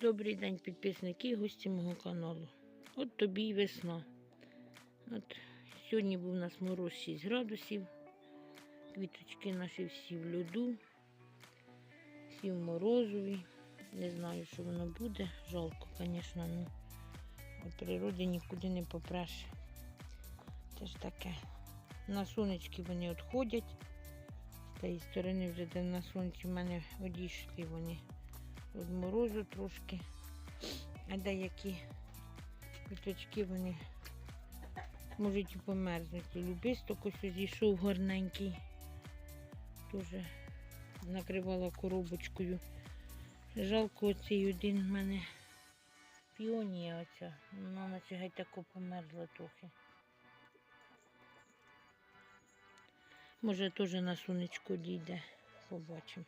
Добрий день, підписники і гості мого каналу. От тобі й весна. От сьогодні був у нас мороз 6 градусів. Квіточки наші всі в льоду, всі в морозові. Не знаю, що воно буде. Жалко, звісно, ну від природи нікуди не попреш. Це ж таке. На сонечки вони відходять. З тієї сторони вже де на сонці в мене одійшли вони від морозу трошки. А деякі квіточки вони можуть і померзнути. Любисток ось зійшов гарненький. Теж накривала коробочкою. Жалко оцей один в мене піонія оця. Вона наче геть тако померзла трохи. Може теж на сонечко дійде. Побачимо.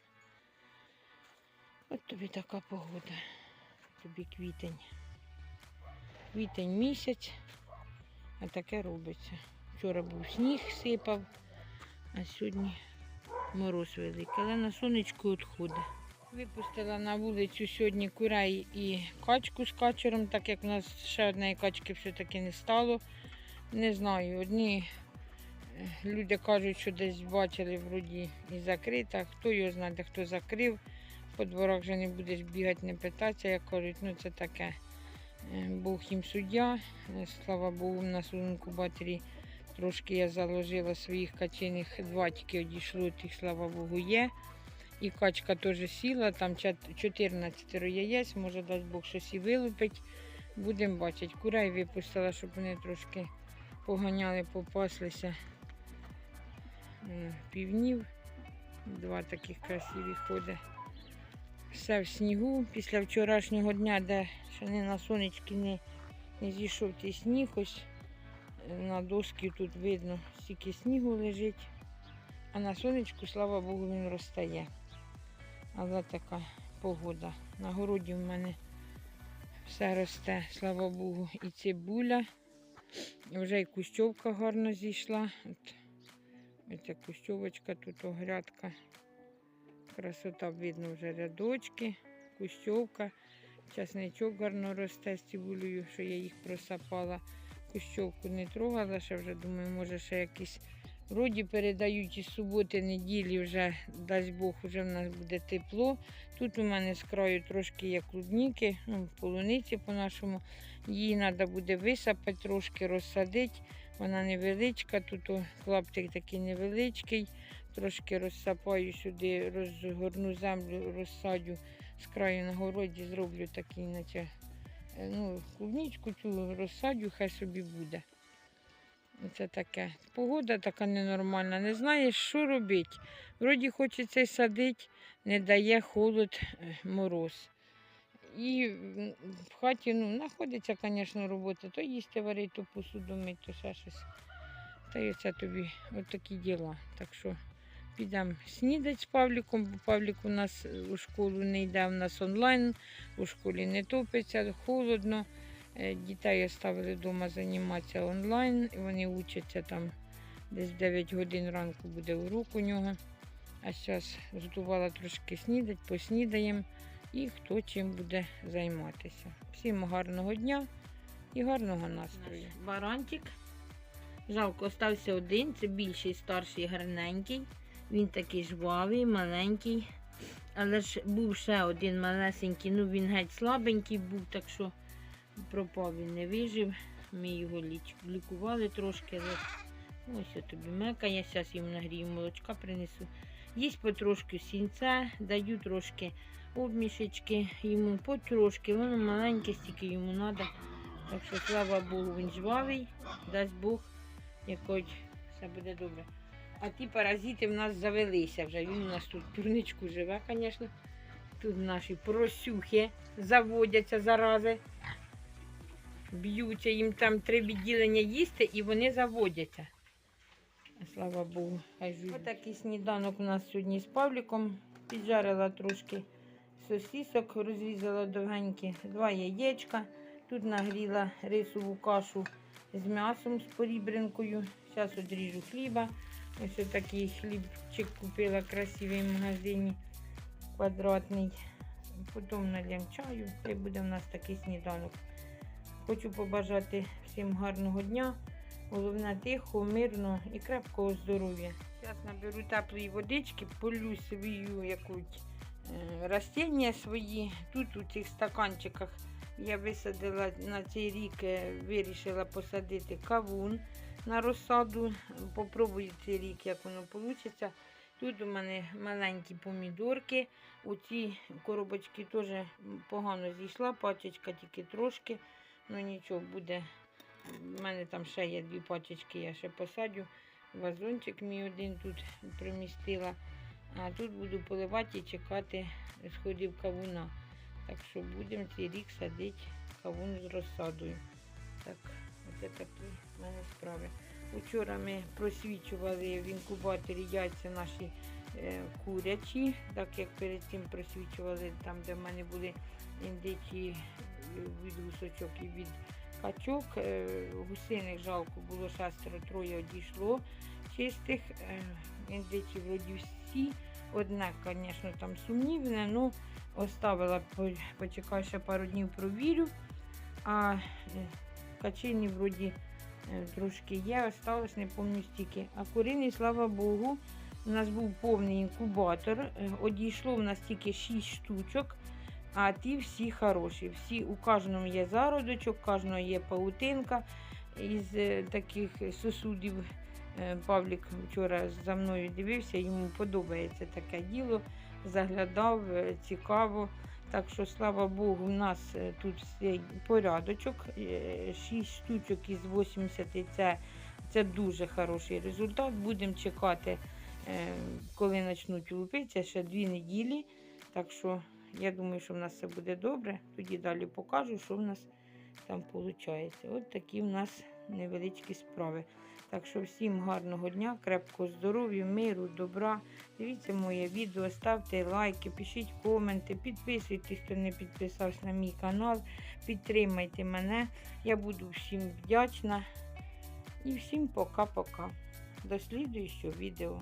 От тобі така погода. Тобі квітень. Квітень місяць, а таке робиться. Вчора був сніг сипав, а сьогодні мороз великий. Але на сонечко відходить. Випустила на вулицю сьогодні курей і качку з качером, так як в нас ще однієї качки все-таки не стало. Не знаю, одні е, люди кажуть, що десь бачили вроді і закрита. Хто його знає, хто закрив по дворах вже не будеш бігати, не питатися, як кажуть, ну це таке. Е, Бог їм суддя. Е, Слава Богу, на інкубаторі трошки я заложила своїх качиних два тільки одійшло, тих, слава Богу, є. І качка теж сіла, там чат- 14 яєць, може дасть Бог щось і вилупить. Будемо бачити. Курей випустила, щоб вони трошки поганяли, попаслися. Півнів. Два таких красиві ходить все в снігу після вчорашнього дня, де ще не на сонечки не, не зійшов цей сніг, ось е, на доски тут видно, стільки снігу лежить, а на сонечку, слава Богу, він розтає. Але така погода. На городі в мене все росте, слава Богу, і цибуля. Вже і кущовка гарно зійшла. От, оця кущовочка, тут огрядка. Красота видно вже рядочки, кущовка, часничок гарно росте з цибулею, що я їх просапала. Кущовку не трогала, ще вже думаю, може ще якісь вроді передають із суботи, неділі вже, дасть Бог, вже в нас буде тепло. Тут у мене з краю трошки є клубніки, ну, полуниці по-нашому. Її треба буде висапати, трошки розсадити. Вона невеличка, тут клаптик такий невеличкий. Трошки розсапаю сюди, розгорну землю, розсадю з краю на городі, зроблю такий, наче е, ну, клубничку цю розсадю, хай собі буде. Це таке. Погода така ненормальна, не знаєш, що робити. Вроді хочеться садити, не дає холод, е, мороз. І в хаті ну, знаходиться, звісно, робота, то їсти варити, то посуду мити, то ще щось. Та й оце тобі от діла. Так що підемо снідати з Павліком, бо Павлік у нас е, у школу не йде, у нас онлайн, у школі не топиться, холодно. Е, Дітей оставили вдома займатися онлайн, і вони учаться там десь 9 годин ранку буде урок у нього. А зараз готувала трошки снідати, поснідаємо і хто чим буде займатися. Всім гарного дня і гарного настрою. Баранчик. Жалко, остався один, це більший, старший, гарненький. Він такий жвавий, маленький. Але ж був ще один малесенький, ну він геть слабенький був, так що пропав він не вижив. Ми його лікували трошки. Але... Ось тобі мека, я зараз йому нагрію молочка принесу. Їсть потрошки сінця, даю трошки обмішечки йому потрошки. Воно маленьке, стільки йому треба. Так що слава Богу, він жвавий, дасть Бог, якось все буде добре. А ті паразити в нас завелися вже. Він у нас тут турничку живе, звісно. Тут наші просюхи заводяться зарази. Б'ються, їм там три відділення їсти і вони заводяться. Слава Богу, хай живуть. Отакий сніданок у нас сьогодні з Павліком. Піджарила трошки сосісок, розрізала довгенькі два яєчка. Тут нагріла рисову кашу з м'ясом, з порібринкою. Зараз одріжу хліба. Ось такий хлібчик купила красивий в магазині, квадратний. потім налємо чаю, і буде в нас такий сніданок. Хочу побажати всім гарного дня. Головне тихо, мирно і крепкого здоров'я. Зараз наберу теплої водички, полю свою якусь растіння свої. Тут у цих стаканчиках я висадила на цей рік, е, вирішила посадити кавун на розсаду. Попробую цей рік, як воно вийде. Тут у мене маленькі помідорки. У ці коробочки теж погано зійшла, пачечка тільки трошки. Ну нічого буде. У мене там ще є дві пачечки, я ще посадю. Вазончик мій один тут примістила. А тут буду поливати і чекати сходів кавуна. Так що будемо цей рік садити кавун з розсадою. Так, оце такі в мене справи. Учора ми просвічували в інкубаторі яйця наші е, курячі, так як перед цим просвічували там, де в мене були індичі е, від гусочок і від качок. Е, гусиних жалко було шестеро, троє одійшло чистих. Е, індичі вроді всі. Одне, звісно, там сумнівне, ну оставила, почекаю ще пару днів провірю. А е, качині вроді е, трошки є, осталось, не пам'ятаю стільки. А куриний, слава Богу, у нас був повний інкубатор. е, Одійшло в нас тільки 6 штучок, а ті всі хороші. Всі, у кожному є зародочок, у кожного є паутинка із таких сосудів. Е, Павлік вчора за мною дивився, йому подобається таке діло. Заглядав, е, цікаво. Так що, слава Богу, у нас е, тут порядочок. 6 штучок із 80 це, це дуже хороший результат. Будемо чекати, коли почнуть лупитися, ще дві неділі. Так що я думаю, що в нас все буде добре. Тоді далі покажу, що в нас там виходить. От такі в нас невеличкі справи. Так що всім гарного дня, крепкого здоров'я, миру, добра. Дивіться моє відео, ставте лайки, пишіть коменти, підписуйтесь, хто не підписався на мій канал. Підтримайте мене. Я буду всім вдячна. І всім пока-пока. До слідуючого відео.